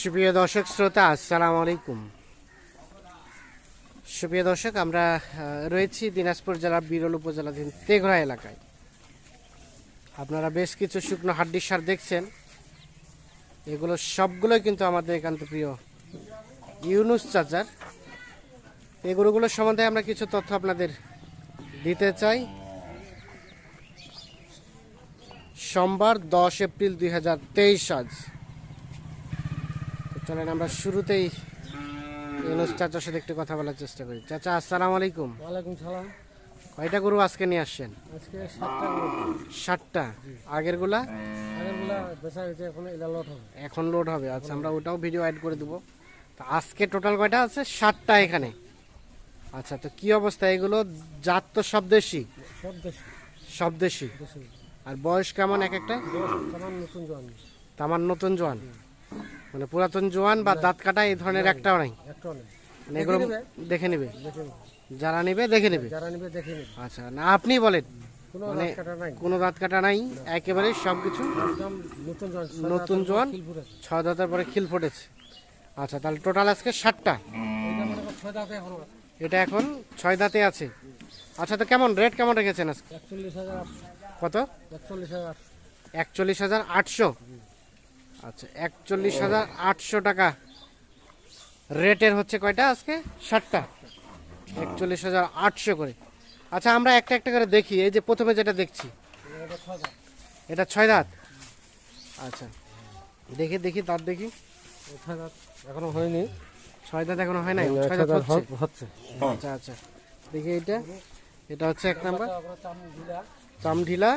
সুপ্রিয় দর্শক, শ্রোতা, আসসালাম আলাইকুম। সুপ্রিয় দর্শক, আমরা রয়েছি দিনাজপুর জেলার বিরল উপজেলাধীন তেঘরা এলাকায়। আপনারা বেশ কিছু শুকনো হাড্ডি সার দেখছেন। এগুলো সবগুলোই কিন্তু আমাদের একান্ত প্রিয় ইউনুস চাচার। এই গরুগুলোর সম্বন্ধে আমরা কিছু তথ্য আপনাদের দিতে চাই। সোমবার দশ এপ্রিল দুই হাজার তেইশ আজ। চলেন আমরা শুরুতেই ইউনুস চাচার সাথে একটু কথা বলার চেষ্টা করি। চাচা আসসালামু আলাইকুম। ওয়ালাইকুম সালাম। কয়টা গরু আজকে নিয়ে আসছেন? আজকে সাতটা গরু। ষাটটা আগেরগুলা? আগেরগুলা বেচা গেছে এখন এটা লট হবে। এখন লোড হবে। আচ্ছা আমরা ওটাও ভিডিও অ্যাড করে দেবো। তো আজকে টোটাল কয়টা আছে? ষাটটা এখানে। আচ্ছা তো কি অবস্থা? এগুলো জাত তো সব দেশি? সব দেশি। সব দেশি। আর বয়স কেমন এক একটা? কেমন নতুন জোয়ান। তামার নতুন জোয়ান। মানে পুরাতন জোয়ান বা দাঁত কাটা এই ধরনের একটাও নাই? মানে এগুলো দেখে নেবে। যারা নেবে দেখে নেবে? আচ্ছা না আপনি বলেন। কোনো মানে কোনো দাঁত কাটা নাই একেবারে সব কিছু নতুন জোয়ান ছয় দাঁতের পরে খিল ফুটেছে। আচ্ছা তাহলে টোটাল আজকে ষাটটা এটা এখন ছয় দাঁতে আছে। আচ্ছা তো কেমন? রেট কেমন রেখেছেন আজকে? কত? একচল্লিশ হাজার আটশো। আচ্ছা একচল্লিশ হাজার আটশো টাকা। রেটের হচ্ছে কয়টা আজকে? ষাটটা। একচল্লিশ হাজার আটশো করে। আচ্ছা আমরা একটা একটা করে দেখি। এই যে প্রথমে যেটা দেখছি এটা ছয় দাঁত। আচ্ছা দেখি দেখি দাঁত দেখি। ছয় দাঁত এখনও হয়নি। ছয় দাঁত এখনও হয় নাই? ছয় দাঁত হচ্ছে? আচ্ছা আচ্ছা দেখি এটা এটা হচ্ছে এক নাম্বার। চাম ঢিলা। চাম ঢিলা।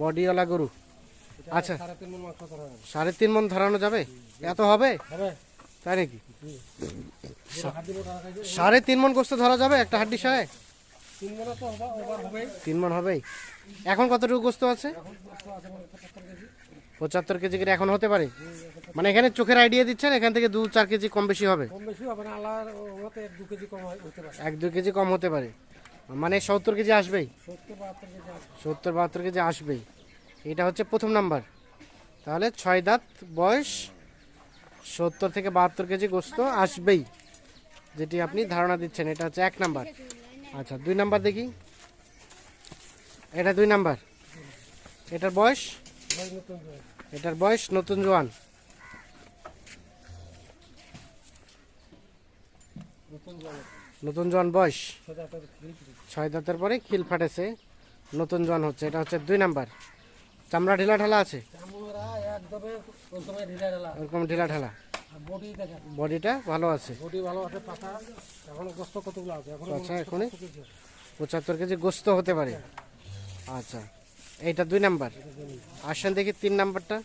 বডিওয়ালা গরু। আচ্ছা। সাড়ে তিন মন সাড়ে ধরানো যাবে? এত হবে? তাই নাকি? সাড়ে তিন মন গোস্ত ধরা যাবে একটা হাড্ডি সহায় তিন মনে হবেই। এখন কতটুকু গোস্ত আছে? পঁচাত্তর কেজি। করে এখন হতে পারে? মানে এখানে চোখের আইডিয়া দিচ্ছেন এখান থেকে দু চার কেজি কম বেশি হবে? এক দু কেজি কম হতে পারে। মানে সত্তর কেজি আসবেই? সত্তর বাহাত্তর কেজি আসবেই। এটা হচ্ছে প্রথম নাম্বার। তাহলে ছয় দাঁত বয়স, সত্তর থেকে বাহাত্তর কেজি গোস্ত আসবেই। যেটি আপনি ধারণা দিচ্ছেন, এটা হচ্ছে এক নাম্বার। আচ্ছা দুই নাম্বার দেখি। এটা দুই নাম্বার। এটার বয়স। এটার বয়স নতুন জোয়ান। নতুন জোয়ান। নতুন জোয়ান বয়স। ছয় দাঁতের পরে খিল ফাটেছে। নতুন জোয়ান হচ্ছে, এটা হচ্ছে দুই নাম্বার। চামড়া ঢিলা ঢালা আছে? এরকম ঢিলা ঢালা। বডিটা ভালো আছে? আচ্ছা এখনই পঁচাত্তর কেজি গোস্ত হতে পারে। আচ্ছা এইটা দুই নাম্বার। আসেন দেখি তিন নাম্বারটা।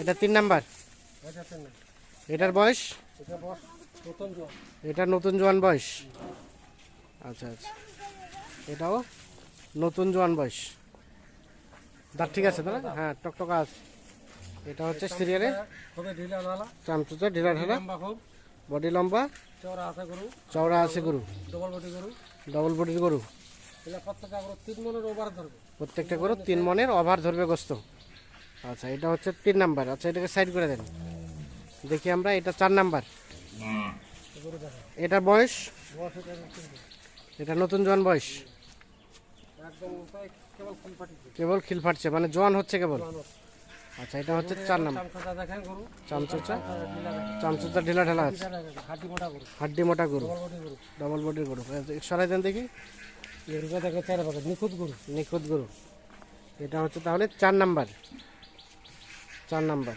এটা তিন নাম্বার। এটার বয়স? এটা নতুন জোয়ান বয়স? আচ্ছা আচ্ছা। এটাও নতুন জোয়ান বয়স। দাঁত ঠিক আছে তো না? হ্যাঁ টকটকা আছে। এটা হচ্ছে ঢালা চামচুচা ঢিলা ঢালা। বডি লম্বা। চওড়া আছে গরু। চওড়া আছে গরু। ডবল বডি গরু। ডবল বডির গরু। এগুলা প্রত্যেকটা গরু তিন মনের ওভার ধরবে। প্রত্যেকটা গরু তিন মনের ওভার ধরবে গোস্ত। আচ্ছা এটা হচ্ছে তিন নাম্বার। আচ্ছা এটাকে সাইড করে দেন। দেখি আমরা এটা চার নাম্বার। এটার বয়স? এটা নতুন। এটা জোয়ান বয়স? কেবল খিল ফাটছে মানে জোয়ান হচ্ছে কেবল? আচ্ছা এটা হচ্ছে চার গরু। চামচুচা? চামচুচা ঢিলা ঢালা আছে। হাড্ডি মোটা গরু। ডবল বডির গরু। সরাই দেন দেখি। নিখুঁত গরু। নিখুঁত গরু। এটা হচ্ছে তাহলে চার নাম্বার। চার নাম্বার।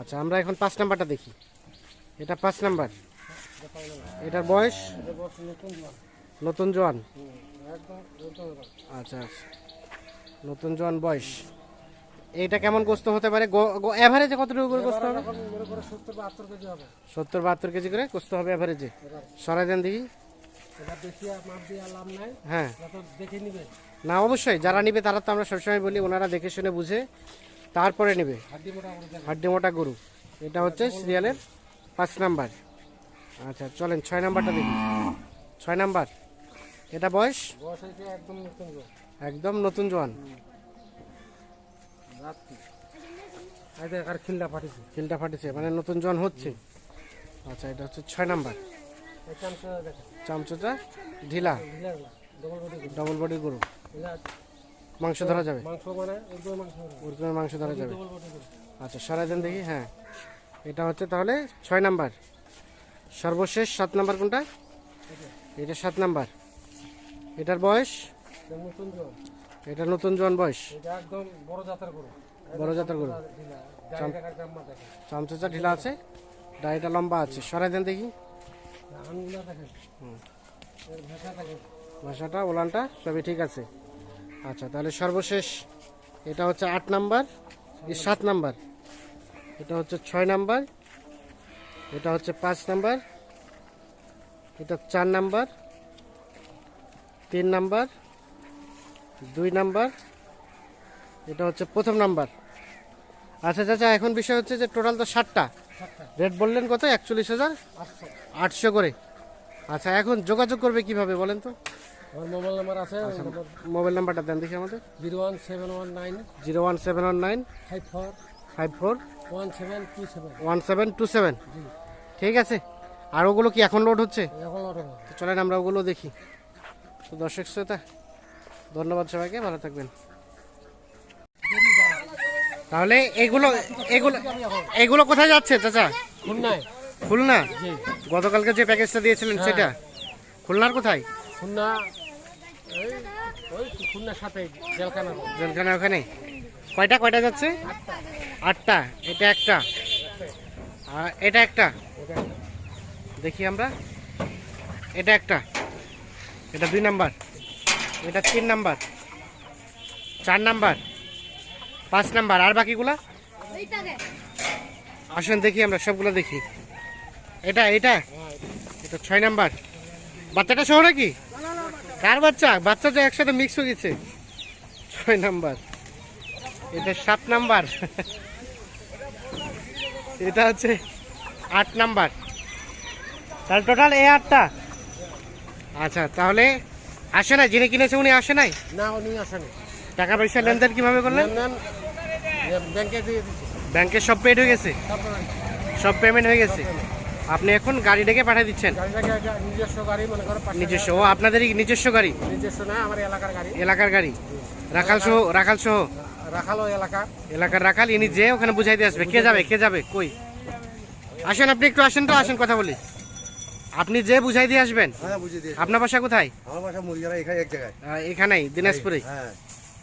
আচ্ছা আমরা এখন পাঁচ নাম্বারটা দেখি। এটা পাঁচ নাম্বার। এটার বয়স? এটা নতুন জোয়ান। আচ্ছা আচ্ছা। নতুন জোয়ান বয়স। এইটা কেমন গোস্ত হতে পারে? অ্যাভারেজে কতটুকু করে গোস্ত হবে? সত্তর বাহাত্তর কেজি করে গোস্ত হবে অ্যাভারেজে সরাই দেন দেখি। এটা হ্যাঁ। এটা না, অবশ্যই, যারা নিবে তারা তো আমরা সবসময় বলি, ওনারা দেখে শুনে বুঝে, তারপরে নেবে। হাড্ডি মোটা গরু। এটা হচ্ছে সিরিয়ালের পাঁচ নাম্বার। আচ্ছা চলেন ছয় নাম্বারটা দেখি। ছয় নাম্বার। এটা বয়স? একদম নতুন জোয়ান। জোয়ান। আর খিলটা ফাটিছে। খিলটা ফাটেছে মানে নতুন জন হচ্ছে। আচ্ছা এটা হচ্ছে ছয় নাম্বার। চামচটা ঢিলা। ডবল বডি গরু। মাংস ধরা যাবে? মাংস মানে ধরা। যাবে। আচ্ছা সরাই দেন দেখি হ্যাঁ। এটা হচ্ছে তাহলে ছয় নাম্বার। সর্বশেষ সাত নাম্বার কোনটা? এটা সাত নাম্বার। এটার বয়স? এটা নতুন জন বয়স। বড় জাতের গরু। বড় চামচা ঢিলা আছে। ডাইটা লম্বা আছে। সরাই দেন দেখি। ভাষাটা ওলানটা সবই ঠিক আছে। আচ্ছা তাহলে সর্বশেষ এটা হচ্ছে আট নাম্বার। সাত নাম্বার। এটা হচ্ছে ছয় নাম্বার এটা হচ্ছে পাঁচ নাম্বার এটা চার নাম্বার তিন নাম্বার দুই নাম্বার এটা হচ্ছে প্রথম নাম্বার। আচ্ছা চাচা এখন বিষয় হচ্ছে যে টোটাল তো ষাটটা। রেট বললেন কত? একচল্লিশ হাজার আটশো আটশো করে। আচ্ছা এখন যোগাযোগ করবে কীভাবে বলেন তো? আমার মোবাইল নাম্বার আছে মোবাইল নাম্বারটা দেন দেখি আমাদের। Zero one seven one nine zero one seven one nine five four five four one seven two seven ঠিক আছে? আর ওগুলো কি এখন লোড হচ্ছে? এখন চলেন আমরা ওগুলো দেখি। তো দর্শক শ্রোতা ধন্যবাদ সবাইকে ভালো থাকবেন। তাহলে এগুলো এগুলো এগুলো কোথায় যাচ্ছে চাচা? খুলনায়। খুলনা? গতকালকে যে প্যাকেজটা দিয়েছিলেন হ্যাঁ। সেটা? খুলনার কোথায়? খুলনা খুলনার সাথে জেলখানা জেলখানা ওখানে। কয়টা কয়টা যাচ্ছে? আটটা, এটা একটা। এটা একটা। দেখি আমরা। এটা একটা। এটা দুই নাম্বার। এটা তিন নাম্বার। চার নাম্বার। পাঁচ নাম্বার। আর বাকিগুলা? আসেন দেখি আমরা, সবগুলো দেখি। এটা এটা? এটা ছয় নাম্বার। বাচ্চাটা সহ নাকি? কার বাচ্চা? বাচ্চা তো একসাথে মিক্স হয়ে গেছে। ছয় নাম্বার। এটা সাত নাম্বার। এটা হচ্ছে আট নাম্বার। তাহলে টোটাল এ আটটা? আচ্ছা তাহলে আসে নাই? যিনি কিনেছে উনি আসে নাই? না উনি আসেনি টাকা পয়সা লেনদেন কীভাবে করলেন? ব্যাংকে দিয়ে ব্যাংকে সব পেড হয়ে গেছে? সব পেমেন্ট। হয়ে গেছে? আপনি এখন গাড়ি ডেকে পাঠিয়ে দিচ্ছেন? গাড়িটাকে নিজস্ব গাড়ি মনে করো নিজস্ব। ও আপনাদেরই নিজস্ব গাড়ি? নিজস্ব না আমার এলাকার গাড়ি। এলাকার গাড়ি? রাখাল সহ রাখাল সহ রাখালো এলাকা। এলাকার রাখাল ইনি যে ওখানে বুঝাই দিয়ে আসবে কে যাবে কে যাবে কই? আসেন আপনি একটু আসেন তো আসেন কথা বলি। আপনি যে বুঝাই দিয়ে আসবেন হ্যাঁ দিয়েছি। আপনার বাসা কোথায়? আমার বাসা মুরগিরা এখানে এক জায়গায়। এখানেই দিনাজপুরে হ্যাঁ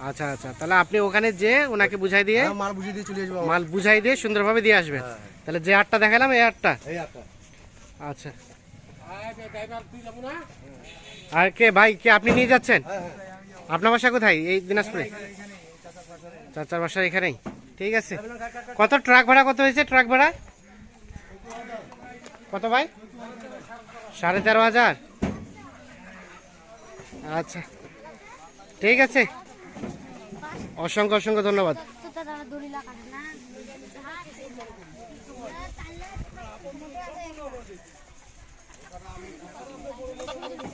আচ্ছা আচ্ছা তাহলে আপনি ওখানে যে ওনাকে বুঝাই দিয়ে হ্যাঁ, মাল বুঝিয়ে দিয়ে চলে আসব মাল বুঝাই দিয়ে সুন্দরভাবে দিয়ে আসবেন। হ্যাঁ, তাহলে যে আটটা দেখালাম এই আটটা? এই একটা আচ্ছা। আর কে ভাই কে আপনি নিয়ে যাচ্ছেন? হ্যাঁ হ্যাঁ। আপনার বাসা কোথায়? এই দিনাজপুরে? চাচার বাসা এখানেই। ঠিক আছে। কত ট্রাক ভাড়া, কত হয়েছে ট্রাক ভাড়া? কত ভাই? সাড়ে তেরো হাজার। আচ্ছা। ঠিক আছে। অসংখ্য অসংখ্য ধন্যবাদ। কাটে না